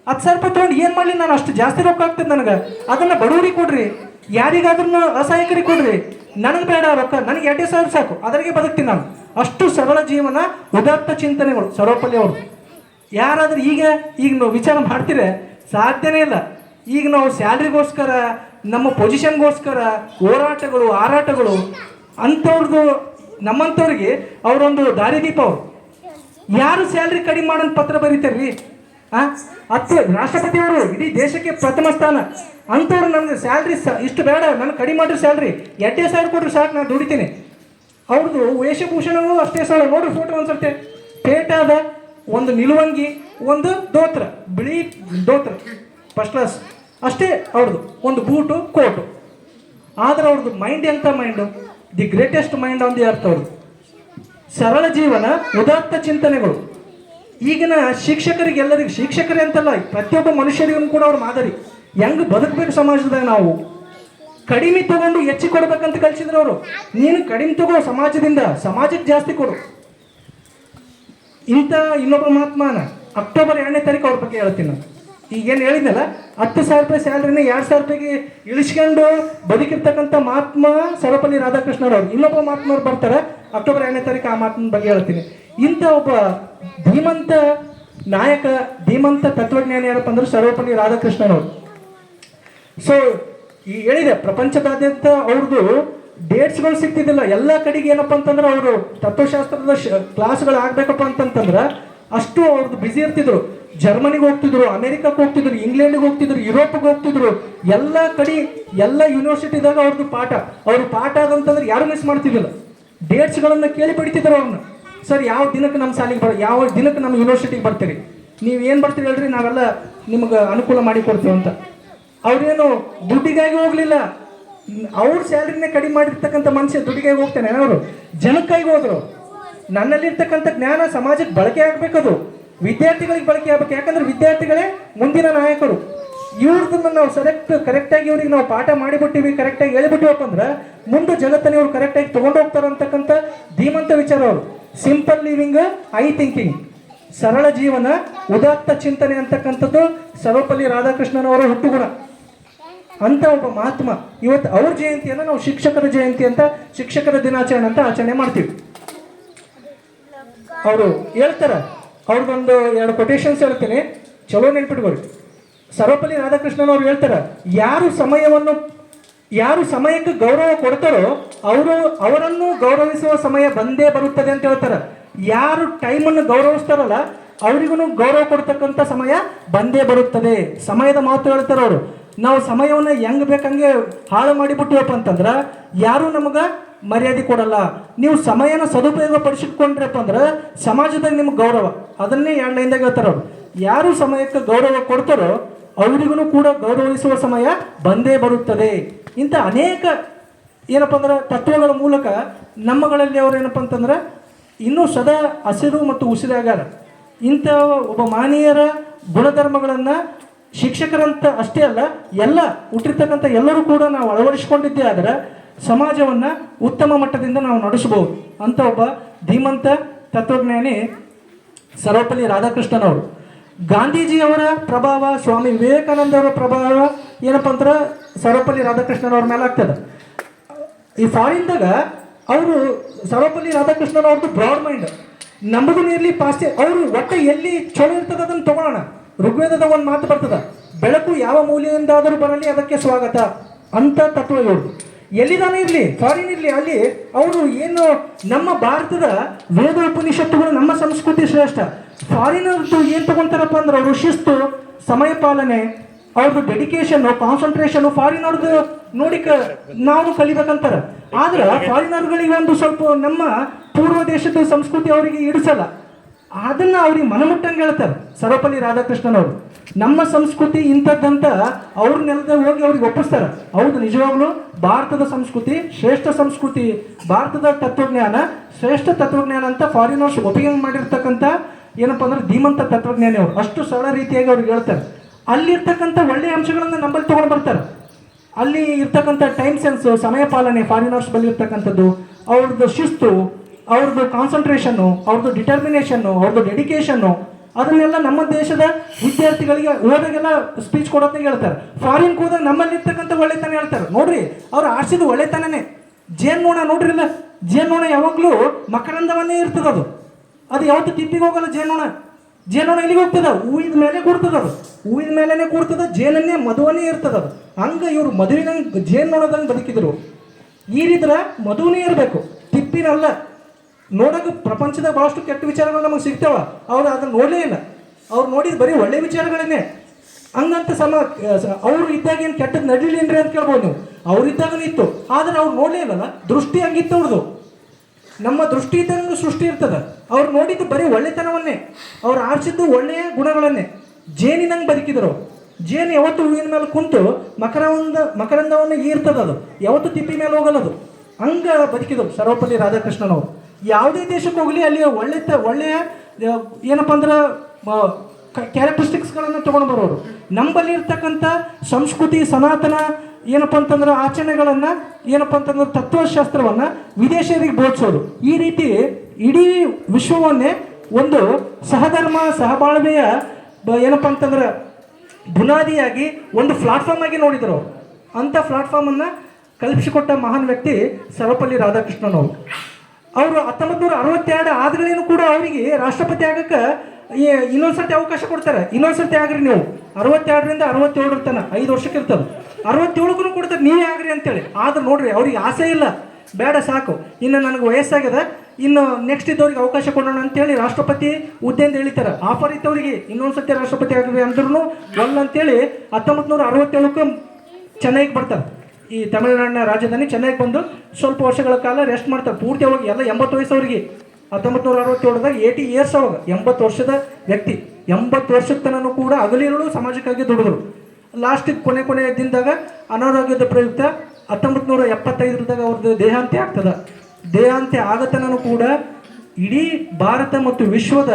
[SPEAKER 1] ಹತ್ತು ಸಾವಿರ ರೂಪಾಯಿ ತೊಗೊಂಡು ಏನು ಮಾಡಲಿ ನಾನು ಅಷ್ಟು ಜಾಸ್ತಿ ರೊಕ್ಕ ಆಗ್ತದೆ ನನಗೆ. ಅದನ್ನು ಬಡವರಿಗೆ ಕೊಡ್ರಿ. ಯಾರಿಗಾದ್ರೂ ಅಸಹಾಯಕರಿಗೆ ಕೊಡ್ರಿ. ನನಗೆ ಬೇಡ ರೊಕ್ಕ. ನನಗೆ ಎರಡೇ ಸಾವಿರ ಸಾಕು. ಅದರಿಗೆ ಬದುಕ್ತೀನಿ ನಾನು. ಅಷ್ಟು ಸರಳ ಜೀವನ, ಉದಾತ್ತ ಚಿಂತನೆಗಳು ಸರ್ವಪಲ್ಲಿ ಅವರು. ಯಾರಾದ್ರೂ ಈಗ ಈಗ ನಾವು ವಿಚಾರ ಮಾಡ್ತೀರ ಸಾಧ್ಯನೇ ಇಲ್ಲ. ಈಗ ನಾವು ಸ್ಯಾಲ್ರಿಗೋಸ್ಕರ ನಮ್ಮ ಪೊಸಿಷನ್ಗೋಸ್ಕರ ಹೋರಾಟಗಳು, ಹಾರಾಟಗಳು ಅಂಥವ್ರದ್ದು ನಮ್ಮಂಥವ್ರಿಗೆ ಅವರೊಂದು ದಾರಿದೀಪ ಅವರು. ಯಾರು ಸ್ಯಾಲ್ರಿ ಕಡಿಮೆ ಮಾಡೋನ್ ಪತ್ರ ಬರೀತಾರ್ರಿ? ಹಾಂ ರಾಷ್ಟ್ರಪತಿ ಅವರು ಇಡೀ ದೇಶಕ್ಕೆ ಪ್ರಥಮ ಸ್ಥಾನ. ಅಂಥವ್ರು ನನಗೆ ಸ್ಯಾಲ್ರಿ ಸ ಇಷ್ಟು ಬೇಡ, ನಾನು ಕಡಿಮೆ ಮಾಡಿರಿ ಸ್ಯಾಲ್ರಿ. ಎರಡೇ ಸಾವಿರ ಕೊಡ್ರಿ ಸಾಕು, ನಾನು ದುಡಿತೀನಿ. ಅವ್ರದ್ದು ವೇಷಭೂಷಣವೂ ಅಷ್ಟೇ ಸಲ ನೋಡ್ರಿ ಫೋಟೋ ಅನ್ಸುತ್ತೆ ಪೇಟಾದ ಒಂದು ನಿಲುವಂಗಿ, ಒಂದು ದೋತ್ರ, ಬಿಳಿ ದೋತ್ರ ಫಸ್ಟ್ ಕ್ಲಾಸ್ ಅಷ್ಟೇ ಅವ್ರದ್ದು, ಒಂದು ಬೂಟು, ಕೋಟು. ಆದ್ರೆ ಅವ್ರದ್ದು ಮೈಂಡ್ ಎಂಥ mind the greatest mind on the earth ಅವರು ಸರಳ ಜೀವನ, ಉದಾತ್ತ ಚಿಂತನೆಗಳು. ಈಗಿನ ಶಿಕ್ಷಕರಿಗೆ ಎಲ್ಲರಿಗೂ, ಶಿಕ್ಷಕರೇ ಅಂತಲ್ಲ, ಪ್ರತಿಯೊಬ್ಬ ಮನುಷ್ಯರಿಗೂ ಕೂಡ ಅವ್ರ ಮಾದರಿ. ಹೆಂಗ್ ಬದುಕಬೇಕು ಸಮಾಜದಾಗ ನಾವು? ಕಡಿಮೆ ತಗೊಂಡು ಹೆಚ್ಚು ಕೊಡ್ಬೇಕಂತ ಕಲಿಸಿದ್ರು ಅವರು. ನೀನು ಕಡಿಮೆ ತಗೋ ಸಮಾಜದಿಂದ, ಸಮಾಜಕ್ಕೆ ಜಾಸ್ತಿ ಕೊಡು. ಇಂಥ ಇನ್ನೊಬ್ಬ ಮಹಾತ್ಮನ ಅಕ್ಟೋಬರ್ ಎರಡನೇ ತಾರೀಕು ಅವ್ರ ಬಗ್ಗೆ ಹೇಳ್ತೀನಿ ನಾನು. ಈಗೇನು ಹೇಳಿದ್ನಲ್ಲ, ಹತ್ತು ಸಾವಿರ ರೂಪಾಯಿ ಸ್ಯಾಲ್ರಿನ ಎರಡು ಸಾವಿರ ರೂಪಾಯಿಗೆ ಇಳಿಸ್ಕೊಂಡು ಬದುಕಿರ್ತಕ್ಕಂಥ ಮಹಾತ್ಮ ಸರ್ವಪಲ್ಲಿ ರಾಧಾಕೃಷ್ಣರವ್ರು ಇನ್ನೊಬ್ಬ ಮಹಾತ್ಮವ್ರು ಬರ್ತಾರೆ, ಅಕ್ಟೋಬರ್ ಎರಡನೇ ತಾರೀಕು ಆ ಮಾತಿನ ಬಗ್ಗೆ ಹೇಳ್ತೀನಿ. ಇಂಥ ಒಬ್ಬ ಧೀಮಂತ ನಾಯಕ, ಧೀಮಂತ ತತ್ವಜ್ಞಾನಿ ಯಾರಪ್ಪ ಅಂದ್ರೆ ಸರ್ವಪಲ್ಲಿ ರಾಧಾಕೃಷ್ಣನವರು ಸೊ ಈ ಹೇಳಿದೆ, ಪ್ರಪಂಚದಾದ್ಯಂತ ಅವ್ರದ್ದು ಡೇಟ್ಸ್ಗಳು ಸಿಗ್ತಿದ್ದಿಲ್ಲ. ಎಲ್ಲ ಕಡೆಗೆ ಏನಪ್ಪ ಅಂತಂದ್ರೆ ಅವರು ತತ್ವಶಾಸ್ತ್ರದ ಕ್ಲಾಸ್ಗಳು ಆಗ್ಬೇಕಪ್ಪ ಅಂತಂತಂದ್ರೆ ಅಷ್ಟು ಅವ್ರದ್ದು ಬ್ಯುಸಿ ಇರ್ತಿದ್ರು. ಜರ್ಮನಿಗೆ ಹೋಗ್ತಿದ್ರು, ಅಮೆರಿಕಕ್ಕೆ ಹೋಗ್ತಿದ್ರು, ಇಂಗ್ಲೆಂಡ್ಗೆ ಹೋಗ್ತಿದ್ರು, ಯುರೋಪ್ಗೆ ಹೋಗ್ತಿದ್ರು, ಎಲ್ಲ ಕಡೆ, ಎಲ್ಲ ಯೂನಿವರ್ಸಿಟಿದಾಗ ಅವ್ರದ್ದು ಪಾಠ. ಅವ್ರ ಪಾಠ ಅದಂತಂದ್ರೆ ಯಾರು ಮಿಸ್ ಮಾಡ್ತಿದ್ದಿಲ್ಲ. ಡೇಟ್ಸ್ಗಳನ್ನು ಕೇಳಿ ಪಡಿತಿದ್ರು ಅವ್ರನ್ನ ಸರ್, ಯಾವ ದಿನಕ್ಕೆ ನಮ್ಮ ಸಾಲಿಗೆ ಬರ, ಯಾವ ದಿನಕ್ಕೆ ನಮ್ಮ ಯೂನಿವರ್ಸಿಟಿಗೆ ಬರ್ತೀರಿ? ನೀವು ಏನು ಬರ್ತೀರಿ ಹೇಳ್ರಿ, ನಾವೆಲ್ಲ ನಿಮ್ಗೆ ಅನುಕೂಲ ಮಾಡಿ ಕೊಡ್ತೀವಿ ಅಂತ. ಅವ್ರೇನು, ದುಡ್ಡಿಗಾಗಿ ಹೋಗ್ಲಿಲ್ಲ. ಅವ್ರ ಸ್ಯಾಲ್ರಿನೇ ಕಡಿಮೆ ಮಾಡಿರ್ತಕ್ಕಂಥ ಮನುಷ್ಯ ದುಡ್ಡಿಗಾಗಿ ಹೋಗ್ತಾನೆ. ಅವರು? ಜನಕ್ಕಾಗಿ ಹೋದ್ರು. ನನ್ನಲ್ಲಿರ್ತಕ್ಕಂಥ ಜ್ಞಾನ ಸಮಾಜಕ್ಕೆ ಬಳಕೆ ಆಗ್ಬೇಕದು. ವಿದ್ಯಾರ್ಥಿಗಳಿಗೆ ಬಳಕೆ ಆಗ್ಬೇಕು. ಯಾಕಂದ್ರೆ ವಿದ್ಯಾರ್ಥಿಗಳೇ ಮುಂದಿನ ನಾಯಕರು. ಇವ್ರದನ್ನ ನಾವು ಸೆಲೆಕ್ಟ್ ಕರೆಕ್ಟಾಗಿ ಇವ್ರಿಗೆ ನಾವು ಪಾಠ ಮಾಡಿಬಿಟ್ಟಿವಿ ಕರೆಕ್ಟಾಗಿ ಹೇಳಿಬಿಟ್ಟಿವಪ್ಪ ಅಂದ್ರೆ ಮುಂದೆ ಜಗತ್ತಲ್ಲಿ ಇವ್ರು ಕರೆಕ್ಟಾಗಿ ತಗೊಂಡು ಹೋಗ್ತಾರೆ ಅಂತಕ್ಕಂಥ ಧೀಮಂತ ವಿಚಾರ ಅವರು. ಸಿಂಪಲ್ ಲಿವಿಂಗ್ ಐ ಥಿಂಕಿಂಗ್ ಸರಳ ಜೀವನ, ಉದಾತ್ತ ಚಿಂತನೆ ಅಂತಕ್ಕಂಥದ್ದು ಸರ್ವಪಲ್ಲಿ ರಾಧಾಕೃಷ್ಣನವರ ಹುಟ್ಟುಗುಣ. ಅಂತ ಒಬ್ಬ ಮಹಾತ್ಮ, ಇವತ್ತು ಅವ್ರ ಜಯಂತಿಯನ್ನು ನಾವು ಶಿಕ್ಷಕರ ಜಯಂತಿ ಅಂತ, ಶಿಕ್ಷಕರ ದಿನಾಚರಣೆ ಅಂತ ಆಚರಣೆ ಮಾಡ್ತೀವಿ. ಅವರು ಹೇಳ್ತಾರೆ ಅವ್ರದ್ದೊಂದು ಎರಡು ಕೊಟೇಶನ್ಸ್ ಹೇಳ್ತೀನಿ. ಚಲೋ ನೆನ್ಪಿಟ್ಕೊಳ್ಳಿ ಸರ್ವಪಲ್ಲಿ ರಾಧಾಕೃಷ್ಣನ್ ಅವ್ರು ಹೇಳ್ತಾರೆ, ಯಾರು ಸಮಯವನ್ನು, ಯಾರು ಸಮಯಕ್ಕೆ ಗೌರವ ಕೊಡ್ತಾರೋ ಅವರು ಅವರನ್ನು ಗೌರವಿಸುವ ಸಮಯ ಬಂದೇ ಬರುತ್ತದೆ ಅಂತ ಹೇಳ್ತಾರೆ. ಯಾರು ಟೈಮನ್ನು ಗೌರವಿಸ್ತಾರಲ್ಲ ಅವರಿಗೂ ಗೌರವ ಕೊಡ್ತಕ್ಕಂಥ ಸಮಯ ಬಂದೇ ಬರುತ್ತದೆ. ಸಮಯದ ಮಾತು ಹೇಳ್ತಾರೆ ಅವರು. ನಾವು ಸಮಯವನ್ನು ಹೆಂಗ್ ಬೇಕಂಗೆ ಹಾಳು ಮಾಡಿಬಿಟ್ಟಿವಪ್ಪ ಅಂತಂದ್ರೆ, ಯಾರು ನಮಗೆ ಮರ್ಯಾದೆ ಕೊಡಲ್ಲ. ನೀವು ಸಮಯನ ಸದುಪಯೋಗ ಪಡಿಸಿಕೊಂಡ್ರಪ್ಪ ಅಂದ್ರೆ ಸಮಾಜದಾಗ ನಿಮ್ಗೆ ಗೌರವ. ಅದನ್ನೇ ಎರಡು ಲೈನ್ದಾಗ ಹೇಳ್ತಾರೆ ಅವರು. ಯಾರು ಸಮಯಕ್ಕೆ ಗೌರವ ಕೊಡ್ತಾರೋ ಅವರಿಗೂ ಕೂಡ ಗೌರವಿಸುವ ಸಮಯ ಬಂದೇ ಬರುತ್ತದೆ. ಇಂಥ ಅನೇಕ ಏನಪ್ಪ ಅಂದ್ರೆ ತತ್ವಗಳ ಮೂಲಕ ನಮ್ಮಗಳಲ್ಲಿ ಅವ್ರು ಏನಪ್ಪ ಅಂತಂದ್ರೆ ಇನ್ನೂ ಸದಾ ಹಸಿರು ಮತ್ತು ಉಸಿರಾಗಾರ. ಇಂಥ ಒಬ್ಬ ಮಾನೀಯರ ಗುಣಧರ್ಮಗಳನ್ನು ಶಿಕ್ಷಕರಂತ ಅಷ್ಟೇ ಅಲ್ಲ, ಎಲ್ಲ ಹುಟ್ಟಿರ್ತಕ್ಕಂಥ ಎಲ್ಲರೂ ಕೂಡ ನಾವು ಅಳವಡಿಸಿಕೊಂಡಿದ್ದೇ ಆದರೆ ಸಮಾಜವನ್ನು ಉತ್ತಮ ಮಟ್ಟದಿಂದ ನಾವು ನಡೆಸಬಹುದು. ಅಂತ ಒಬ್ಬ ಧೀಮಂತ ತತ್ವಜ್ಞಾನಿ ಸರ್ವಪಲ್ಲಿ ರಾಧಾಕೃಷ್ಣನವರು. ಗಾಂಧೀಜಿಯವರ ಪ್ರಭಾವ, ಸ್ವಾಮಿ ವಿವೇಕಾನಂದ ಅವರ ಪ್ರಭಾವ ಏನಪ್ಪ ಅಂದ್ರೆ ಸರ್ವಪಲ್ಲಿ ರಾಧಾಕೃಷ್ಣನವ್ರ ಮೇಲೆ ಆಗ್ತದೆ. ಈ ಫಾರಿನ್ದಾಗ ಅವರು ಸರ್ವಪಲ್ಲಿ ರಾಧಾಕೃಷ್ಣನ್ ಅವ್ರದ್ದು ಬ್ರಾಡ್ ಮೈಂಡ್ ನಮ್ಮದು ಇರಲಿ ಪಾಶ್ಚಿ, ಅವರು ಒಟ್ಟೆ ಎಲ್ಲಿ ಚಲೋ ಇರ್ತದೆ ಅದನ್ನು ತಗೊಳ್ಳೋಣ ಋಗ್ವೇದದ ಒಂದು ಮಾತು ಬರ್ತದ, ಬೆಳಕು ಯಾವ ಮೂಲೆಯಿಂದಾದರೂ ಬರಲಿ ಅದಕ್ಕೆ ಸ್ವಾಗತ ಅಂತ ತತ್ವ ಇವರು ಎಲ್ಲಿದಾನೆ ಇರಲಿ? ಫಾರಿನ್ ಇರಲಿ, ಅಲ್ಲಿ ಅವರು ಏನು ನಮ್ಮ ಭಾರತದ ವೇದ ಉಪನಿಷತ್ತುಗಳು ನಮ್ಮ ಸಂಸ್ಕೃತಿ ಶ್ರೇಷ್ಠ. ಫಾರಿನರ್ದು ಏನು ತಗೊಂತಾರಪ್ಪ ಅಂದ್ರೆ ಅವರು ಶಿಸ್ತು, ಸಮಯ ಪಾಲನೆ ಅವ್ರದ್ದು ಡೆಡಿಕೇಶನ್ ಕಾನ್ಸಂಟ್ರೇಷನ್ ಅವ್ರದ್ದು ನೋಡಿ ಕ ನಾವು ಕಲಿಬೇಕಂತಾರ. ಆದ್ರೆ ಫಾರಿನರ್ಗಳಿಗೆ ಒಂದು ಸ್ವಲ್ಪ ನಮ್ಮ ಪೂರ್ವ ದೇಶದ ಸಂಸ್ಕೃತಿ ಅವರಿಗೆ ಇಡಿಸಲ್ಲ ಅದನ್ನ ಅವ್ರಿಗೆ ಮನಮುಟ್ಟಂಗೆ ಹೇಳ್ತಾರೆ. ಸರ್ವಪಲ್ಲಿ ರಾಧಾಕೃಷ್ಣನ್ ಅವರು ನಮ್ಮ ಸಂಸ್ಕೃತಿ ಇಂಥದ್ದಂತ ಅವ್ರ ನೆಲದ ಹೋಗಿ ಅವ್ರಿಗೆ ಒಪ್ಪಿಸ್ತಾರೆ. ಹೌದು, ನಿಜವಾಗ್ಲೂ ಭಾರತದ ಸಂಸ್ಕೃತಿ ಶ್ರೇಷ್ಠ ಸಂಸ್ಕೃತಿ, ಭಾರತದ ತತ್ವಜ್ಞಾನ ಶ್ರೇಷ್ಠ ತತ್ವಜ್ಞಾನ ಅಂತ ಫಾರಿನರ್ಸ್ ಒಪ್ಪಿಗೆ ಮಾಡಿರ್ತಕ್ಕಂಥ ಏನಪ್ಪ ಅಂದ್ರೆ ಧೀಮಂತ ತತ್ವಜ್ಞಾನಿ ಅವರು. ಅಷ್ಟು ಸರಳ ರೀತಿಯಾಗಿ ಅವ್ರಿಗೆ ಹೇಳ್ತಾರೆ. ಅಲ್ಲಿರ್ತಕ್ಕಂಥ ಒಳ್ಳೆಯ ಅಂಶಗಳನ್ನು ನಂಬಲ್ಲಿ ತಗೊಂಡು ಬರ್ತಾರೆ. ಅಲ್ಲಿ ಇರ್ತಕ್ಕಂಥ ಟೈಮ್ ಸೆನ್ಸ್ ಸಮಯ ಪಾಲನೆ ಫಾರಿನರ್ಸ್ ಬಳಿ ಇರ್ತಕ್ಕಂಥದ್ದು ಅವ್ರದ್ದು ಶಿಸ್ತು ಅವ್ರದ್ದು ಕಾನ್ಸಂಟ್ರೇಷನ್ನು ಅವ್ರದ್ದು ಡಿಟರ್ಮಿನೇಷನ್ನು ಅವ್ರದ್ದು ಡೆಡಿಕೇಶನ್ನು ಅದನ್ನೆಲ್ಲ ನಮ್ಮ ದೇಶದ ವಿದ್ಯಾರ್ಥಿಗಳಿಗೆ ಹೋದಾಗೆಲ್ಲ ಸ್ಪೀಚ್ ಕೊಡೋದನ್ನ ಹೇಳ್ತಾರೆ. ಫಾರಿನ್ಗೆ ಹೋದಾಗ ನಮ್ಮಲ್ಲಿ ಇರ್ತಕ್ಕಂಥ ಒಳ್ಳೆತನ ಹೇಳ್ತಾರೆ. ನೋಡ್ರಿ, ಅವ್ರು ಆಡ್ಸಿದ ಒಳ್ಳೆತನನೇ. ಜೇನ್ನೋಣ ನೋಡ್ರಿಲ್ಲ? ಜೇನ್ನೋಣ ಯಾವಾಗಲೂ ಮಕರಂದವನ್ನೇ ಇರ್ತದೆ ಅದು. ಅದು ಯಾವತ್ತು ತಿಪ್ಪಿಗೆ ಹೋಗಲ್ಲ ಜೇನೋಣ ಜೇನೋಣ ಎಲ್ಲಿಗೆ ಹೋಗ್ತದ? ಹೂವಿನ ಮೇಲೆ ಕೂರ್ತದ ಅದು. ಹೂವಿದ ಮೇಲೇ ಕೂರ್ತದ, ಜೇನನ್ನೇ ಮಧುವನ್ನೇ ಇರ್ತದ ಅದು. ಹಂಗ ಇವರು ಮದುವಿನಂಗೆ ಜೇನು ನೋಡೋದಂಗೆ ಬದುಕಿದ್ರು. ಈ ಮಧುವನೇ ಇರಬೇಕು. ತಿಪ್ಪಿನಲ್ಲ. ನೋಡೋಕೆ ಪ್ರಪಂಚದಾಗ ಭಾಳಷ್ಟು ಕೆಟ್ಟ ವಿಚಾರಗಳು ನಮಗೆ ಸಿಗ್ತಾವ. ಅವ್ರು ಅದನ್ನು ನೋಡಲೇ ಇಲ್ಲ. ಅವ್ರು ನೋಡಿದ ಬರೀ ಒಳ್ಳೆ ವಿಚಾರಗಳನ್ನೇ. ಹಂಗಂತ ಸಮ ಅವ್ರು ಇದ್ದಾಗ ಏನು ಕೆಟ್ಟದ್ದು ನಡೀಲೇನ್ರಿ ಅಂತ ಕೇಳ್ಬೋದು ನೀವು. ಇದ್ದಾಗ ಇತ್ತು. ಆದರೆ ಅವ್ರು ನೋಡಲೇ ಇಲ್ಲಲ್ಲ. ದೃಷ್ಟಿ ಹಂಗಿತ್ತು ಅವ್ರದ್ದು ನಮ್ಮ ದೃಷ್ಟಿ ಇದ್ದಂಗೆ ಸೃಷ್ಟಿ ಇರ್ತದೆ. ಅವ್ರು ನೋಡಿದ್ದು ಬರೀ ಒಳ್ಳೆತನವನ್ನೇ. ಅವ್ರು ಆರಿಸಿದ್ದು ಒಳ್ಳೆಯ ಗುಣಗಳನ್ನೇ. ಜೇನಿನಂಗೆ ಬದುಕಿದ್ರು ಜೇನು ಯಾವತ್ತು ಹೂವಿನ ಮೇಲೆ ಕುಂತು ಮಕರಂದ, ಮಕರಂದವನ್ನು ಅದು. ಯಾವತ್ತು ತಿಪ್ಪಿ ಮೇಲೆ ಹೋಗಲ್ಲ ಅದು. ಹಂಗ ಬದುಕಿದ್ರು ಸರ್ವಪಲ್ಲಿ ರಾಧಾಕೃಷ್ಣನವರು. ಯಾವುದೇ ದೇಶಕ್ಕೆ ಹೋಗಲಿ, ಅಲ್ಲಿ ಒಳ್ಳೆ ಒಳ್ಳೆಯ ಏನಪ್ಪ ಅಂದ್ರೆ ಕ್ಯಾರೆಕ್ಟರಿಸ್ಟಿಕ್ಸ್ಗಳನ್ನು ತೊಗೊಂಡು ಬರೋರು. ನಮ್ಮಲ್ಲಿ ಇರ್ತಕ್ಕಂಥ ಸಂಸ್ಕೃತಿ, ಸನಾತನ, ಏನಪ್ಪ ಅಂತಂದ್ರೆ ಆಚರಣೆಗಳನ್ನು, ಏನಪ್ಪ ಅಂತಂದ್ರೆ ತತ್ವಶಾಸ್ತ್ರವನ್ನು ವಿದೇಶಿಯರಿಗೆ ಬೋಧಿಸೋದು ಈ ರೀತಿ ಇಡೀ ವಿಶ್ವವನ್ನೇ ಒಂದು ಸಹಧರ್ಮ, ಸಹಬಾಳ್ವೆಯ, ಬ- ಏನಪ್ಪ ಅಂತಂದ್ರೆ ಬುನಾದಿಯಾಗಿ ಒಂದು ಪ್ಲಾಟ್ಫಾರ್ಮ್ ಆಗಿ ನೋಡಿದರು. ಅಂಥ ಪ್ಲಾಟ್ಫಾರ್ಮನ್ನು ಕಲ್ಪಿಸಿಕೊಟ್ಟ ಮಹಾನ್ ವ್ಯಕ್ತಿ ಸರ್ವಪಲ್ಲಿ ರಾಧಾಕೃಷ್ಣನ್ ಅವರು ಹತ್ತೊಂಬತ್ತು ನೂರ ಅರವತ್ತೆರಡು ಆದ್ಗಳೇನು ಕೂಡ ಅವರಿಗೆ ರಾಷ್ಟ್ರಪತಿ ಆಗಕ್ಕೆ ಇನ್ನೊಂದ್ಸರ್ತಿ ಅವಕಾಶ ಕೊಡ್ತಾರೆ. ಇನ್ನೊಂದ್ಸರ್ತಿ ಆಗ್ರಿ ನೀವು. ಅರವತ್ತೆರಡರಿಂದ ಅರವತ್ತೇಳರ ತನ, ಐದು ವರ್ಷಕ್ಕೆ ಇರ್ತದೆ ಅರವತ್ತೇಳಕ್ಕೂ ಕೊಡ್ತಾರೆ, ನೀವೇ ಆಗ್ರಿ ಅಂತೇಳಿ. ಆದ್ರೆ ನೋಡ್ರಿ, ಅವ್ರಿಗೆ ಆಸೆ ಇಲ್ಲ. ಬೇಡ, ಸಾಕು. ಇನ್ನು ನನಗೆ ವಯಸ್ಸಾಗಿದೆ. ಇನ್ನು ನೆಕ್ಸ್ಟ್ ಇದ್ದವ್ರಿಗೆ ಅವಕಾಶ ಕೊಡೋಣ ಅಂತೇಳಿ ರಾಷ್ಟ್ರಪತಿ ಹುದ್ದೆಯಿಂದ ಹೇಳ್ತಾರೆ ಆಫರ್ ಇದ್ದವರಿಗೆ ಇನ್ನೊಂದ್ಸತಿ ರಾಷ್ಟ್ರಪತಿ ಆಗ್ರಿ ಅಂದ್ರೂ ಒಲ್ಲ ಅಂತೇಳಿ ಹತ್ತೊಂಬತ್ತು ನೂರ ಅರವತ್ತೇಳಕ್ಕೆ ಚೆನ್ನಾಗಿ ಬರ್ತಾರೆ. ಈ ತಮಿಳುನಾಡಿನ ರಾಜಧಾನಿ ಚೆನ್ನೈಗೆ ಬಂದು ಸ್ವಲ್ಪ ವರ್ಷಗಳ ಕಾಲ ರೆಸ್ಟ್ ಮಾಡ್ತಾರೆ. ಪೂರ್ತಿ ಅವಾಗ ಎಲ್ಲ ಎಂಬತ್ತು ವಯಸ್ಸವರಿಗೆ. ಹತ್ತೊಂಬತ್ತು ನೂರ ಅರವತ್ತೇಳದಾಗ ಏಯ್ಟಿ ಇಯರ್ಸ್ ಅವಾಗ. ಎಂಬತ್ತು ವರ್ಷದ ವ್ಯಕ್ತಿ. ಎಂಬತ್ತು ವರ್ಷದ ತನೂ ಕೂಡ ಅಗಲಿರುಳು ಸಮಾಜಕ್ಕಾಗಿ ದುಡಿದ್ರು ಲಾಸ್ಟಿಗೆ ಕೊನೆ ಕೊನೆ ದಿನದಾಗ ಅನಾರೋಗ್ಯದ ಪ್ರಯುಕ್ತ ಹತ್ತೊಂಬತ್ತು ನೂರ ಎಪ್ಪತ್ತೈದರದಾಗ ಅವ್ರದ್ದು ದೇಹಾಂತ್ಯ ಆಗ್ತದೆ. ದೇಹಾಂತ್ಯ ಆಗತನೂ ಕೂಡ ಇಡೀ ಭಾರತ ಮತ್ತು ವಿಶ್ವದ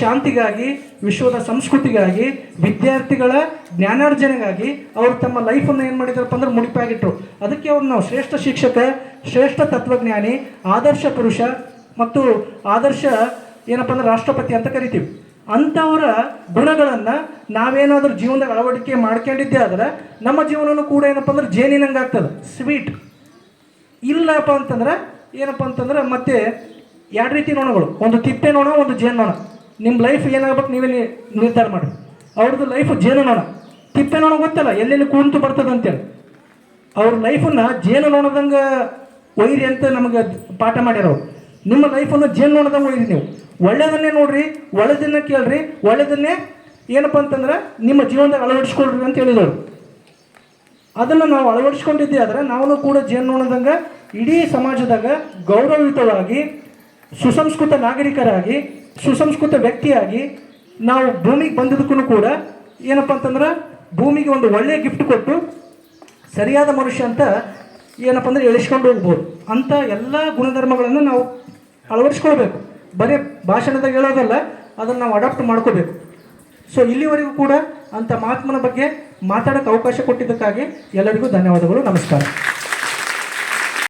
[SPEAKER 1] ಶಾಂತಿಗಾಗಿ, ವಿಶ್ವದ ಸಂಸ್ಕೃತಿಗಾಗಿ, ವಿದ್ಯಾರ್ಥಿಗಳ ಜ್ಞಾನಾರ್ಜನೆಗಾಗಿ ಅವರು ತಮ್ಮ ಲೈಫನ್ನು ಏನು ಮಾಡಿದಾರಪ್ಪ ಅಂದ್ರೆ ಮುಡಿಪಾಗಿಟ್ರು. ಅದಕ್ಕೆ ಅವ್ರು ನಾವು ಶ್ರೇಷ್ಠ ಶಿಕ್ಷಕ, ಶ್ರೇಷ್ಠ ತತ್ವಜ್ಞಾನಿ, ಆದರ್ಶ ಪುರುಷ ಮತ್ತು ಆದರ್ಶ ಏನಪ್ಪ ಅಂದ್ರೆ ರಾಷ್ಟ್ರಪತಿ ಅಂತ ಕರಿತೀವಿ. ಅಂಥವರ ಗುಣಗಳನ್ನು ನಾವೇನಾದರೂ ಜೀವನದಾಗ ಅಳವಡಿಕೆ ಮಾಡ್ಕೊಂಡಿದ್ದೆ ಆದ್ರೆ ನಮ್ಮ ಜೀವನನೂ ಕೂಡ ಏನಪ್ಪ ಅಂದ್ರೆ ಜೇನಿನಂಗೆ ಆಗ್ತದೆ. ಸ್ವೀಟ್ ಇಲ್ಲಪ್ಪ ಅಂತಂದ್ರೆ ಏನಪ್ಪ ಅಂತಂದ್ರೆ ಮತ್ತೆ ಎರಡು ರೀತಿ ನೊಣಗಳು. ಒಂದು ತಿಪ್ಪೆ ನೊಣ, ಒಂದು ಜೇನು ನೊಣ. ನಿಮ್ಮ ಲೈಫ್ ಏನಾಗ್ಬೇಕು ನೀವೇ ನಿರ್ಧಾರ ಮಾಡಿ. ಅವ್ರದ್ದು ಲೈಫ್ ಜೇನುನೋಣ. ತಿಪ್ಪೆ ನೋಣ ಗೊತ್ತಲ್ಲ, ಎಲ್ಲೆಲ್ಲಿ ಕುಂತು ಬರ್ತದೆ ಅಂತೇಳಿ ಅವ್ರ ಲೈಫನ್ನ ಜೇನು ನೋಣದಂಗೆ ಒಯ್ರಿ ಅಂತ ನಮಗೆ ಪಾಠ ಮಾಡ್ಯಾರವ್ರು. ನಿಮ್ಮ ಲೈಫನ್ನು ಜೇನು ನೋಣದಂಗೆ ಒಯ್ರಿ ನೀವು. ಒಳ್ಳೆಯದನ್ನೇ ನೋಡ್ರಿ, ಒಳ್ಳೆದನ್ನೇ ಕೇಳ್ರಿ ಒಳ್ಳೆಯದನ್ನೇ ಏನಪ್ಪ ಅಂತಂದ್ರೆ ನಿಮ್ಮ ಜೀವನದಾಗ ಅಳವಡಿಸ್ಕೊಳ್ರಿ ಅಂತ ಹೇಳಿದವರು. ಅದನ್ನು ನಾವು ಅಳವಡಿಸ್ಕೊಂಡಿದ್ದೆ ಆದರೆ ನಾವು ಕೂಡ ಜೇನ್ನೋಣದಂಗೆ ಇಡೀ ಸಮಾಜದಾಗ ಗೌರವಯುತವಾಗಿ ಸುಸಂಸ್ಕೃತ ನಾಗರಿಕರಾಗಿ ಸುಸಂಸ್ಕೃತ ವ್ಯಕ್ತಿಯಾಗಿ ನಾವು ಭೂಮಿಗೆ ಬಂದಿದ್ದಕ್ಕೂ ಕೂಡ ಏನಪ್ಪ ಅಂತಂದ್ರೆ ಭೂಮಿಗೆ ಒಂದು ಒಳ್ಳೆಯ ಗಿಫ್ಟ್ ಕೊಟ್ಟು ಸರಿಯಾದ ಮನುಷ್ಯ ಅಂತ ಏನಪ್ಪ ಅಂದ್ರೆ ಎಳಿಸ್ಕೊಂಡು ಹೋಗ್ಬೋದು. ಅಂಥ ಎಲ್ಲ ಗುಣಧರ್ಮಗಳನ್ನು ನಾವು ಅಳವಡಿಸ್ಕೊಳ್ಬೇಕು. ಬರೀ ಭಾಷಣದಾಗ ಹೇಳೋದಲ್ಲ, ಅದನ್ನು ನಾವು ಅಡಾಪ್ಟ್ ಮಾಡ್ಕೋಬೇಕು. ಸೊ ಇಲ್ಲಿವರೆಗೂ ಕೂಡ ಅಂಥ ಮಹಾತ್ಮನ ಬಗ್ಗೆ ಮಾತಾಡೋಕ್ಕೆ ಅವಕಾಶ ಕೊಟ್ಟಿದ್ದಕ್ಕಾಗಿ ಎಲ್ಲರಿಗೂ ಧನ್ಯವಾದಗಳು, ನಮಸ್ಕಾರ.